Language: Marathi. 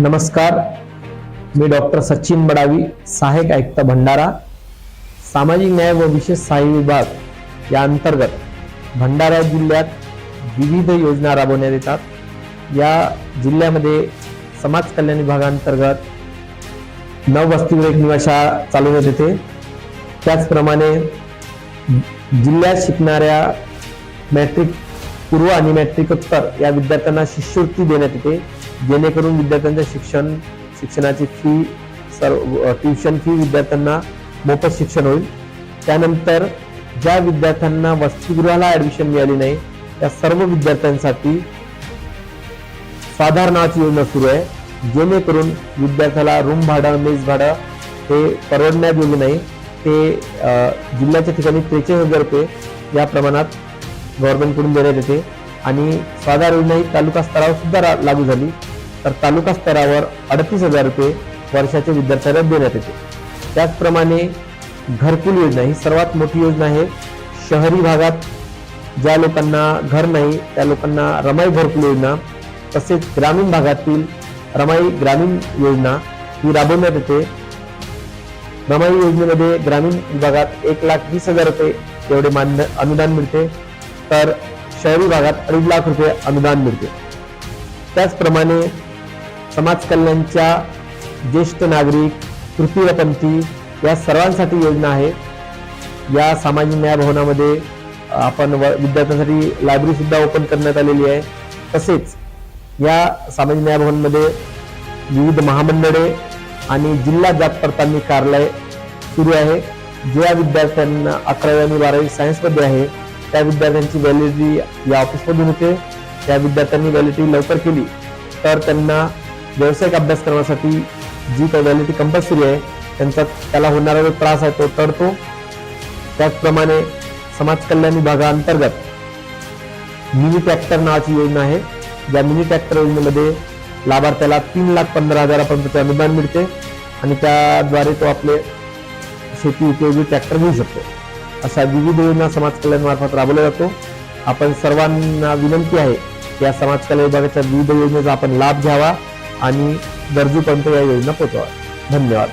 नमस्कार. मी डॉक्टर सचिन बडावी सहाय्यक आयुक्त भंडारा. सामाजिक न्याय व विशेष सहाय्य विभाग या अंतर्गत भंडारा जिल्ह्यात विविध योजना राबवण्यात येतात. या जिल्ह्यामध्ये समाज कल्याण विभागांतर्गत नव एक निवाशा चालवण्यात येते. त्याचप्रमाणे जिल्ह्यात शिकणाऱ्या मॅट्रिक पूर्व आणि मॅट्रिकोत्तर या विद्यार्थ्यांना शिष्यवृत्ती देण्यात येते. जेणेकरून विद्यार्थ्यांचं शिक्षण शिक्षणाची फी सर्व ट्युशन फी विद्यार्थ्यांना मोफत शिक्षण होईल. त्यानंतर ज्या विद्यार्थ्यांना वसतिगृहाला ऍडमिशन मिळाली नाही त्या सर्व विद्यार्थ्यांसाठी साधारणाची नावाची योजना सुरू आहे. जेणेकरून विद्यार्थ्याला रूम भाडं मेस भाडं हे परवडण्यात येऊ नाही ते जिल्ह्याच्या ठिकाणी त्रेचाळीस हजार रुपये या प्रमाणात गव्हर्नमेंटकडून देण्यात येते. आणि साधारण योजना ही तालुका स्तरावर सुद्धा लागू झाली. तर तालुका स्तरावर अडतीस हजार रुपये वर्षाच्या विद्यार्थ्यांना देण्यात येते. त्याचप्रमाणे घरकुल योजना ही सर्वात मोठी योजना आहे. शहरी भागात ज्या लोकांना घर नाही त्या लोकांना रमाई घरकुल योजना तसेच ग्रामीण भागातील रमाई ग्रामीण योजना ही राबवण्यात येते. रमाई योजनेमध्ये ग्रामीण विभागात एक लाख वीस हजार रुपये एवढे मान्य अनुदान मिळते. तर शहरी भागात अडीच लाख रुपये अनुदान मिळते. त्याचप्रमाणे समाज कल्याणच्या ज्येष्ठ नागरिक तृतीयपंथी या सर्वांसाठी योजना आहे. या सामाजिक न्याय भवनामध्ये आपण व- विद्यार्थ्यांसाठी लायब्ररी सुद्धा ओपन करण्यात आलेली आहे. तसेच या सामाजिक न्याय भवनमध्ये विविध महामंडळे आणि जिल्हा जात पडताळणी कार्यालय सुरू आहे. ज्या विद्यार्थ्यांना अकरावी आणि बारावी सायन्समध्ये आहे त्या विद्यार्थ्यांची व्हॅलिडिटी या ऑफिसमधून होते. त्या विद्यार्थ्यांनी व्हॅलिडिटी लवकर केली तर त्यांना व्यावसायिक अभ्यासक्रमासाठी जी काही कंपल्सरी आहे त्यांचा त्याला होणारा जो त्रास आहे तो टळतो. त्याचप्रमाणे समाज कल्याण विभागाअंतर्गत मिनी ट्रॅक्टर नावाची योजना आहे. या मिनी ट्रॅक्टर योजनेमध्ये लाभार्थ्याला तीन लाख पंधरा हजारापर्यंतचे अनुदान मिळते आणि त्याद्वारे तो आपले शेती उपयोगी ट्रॅक्टर घेऊ शकतो. अशा विविध योजना समाज कल्याणमार्फत राबवल्या जातो. आपण सर्वांना विनंती आहे की या समाज कल्याण विभागाच्या विविध योजनेचा आपण लाभ घ्यावा. आणि गरजूपर्यंत या योजना पोहोचवा धन्यवाद.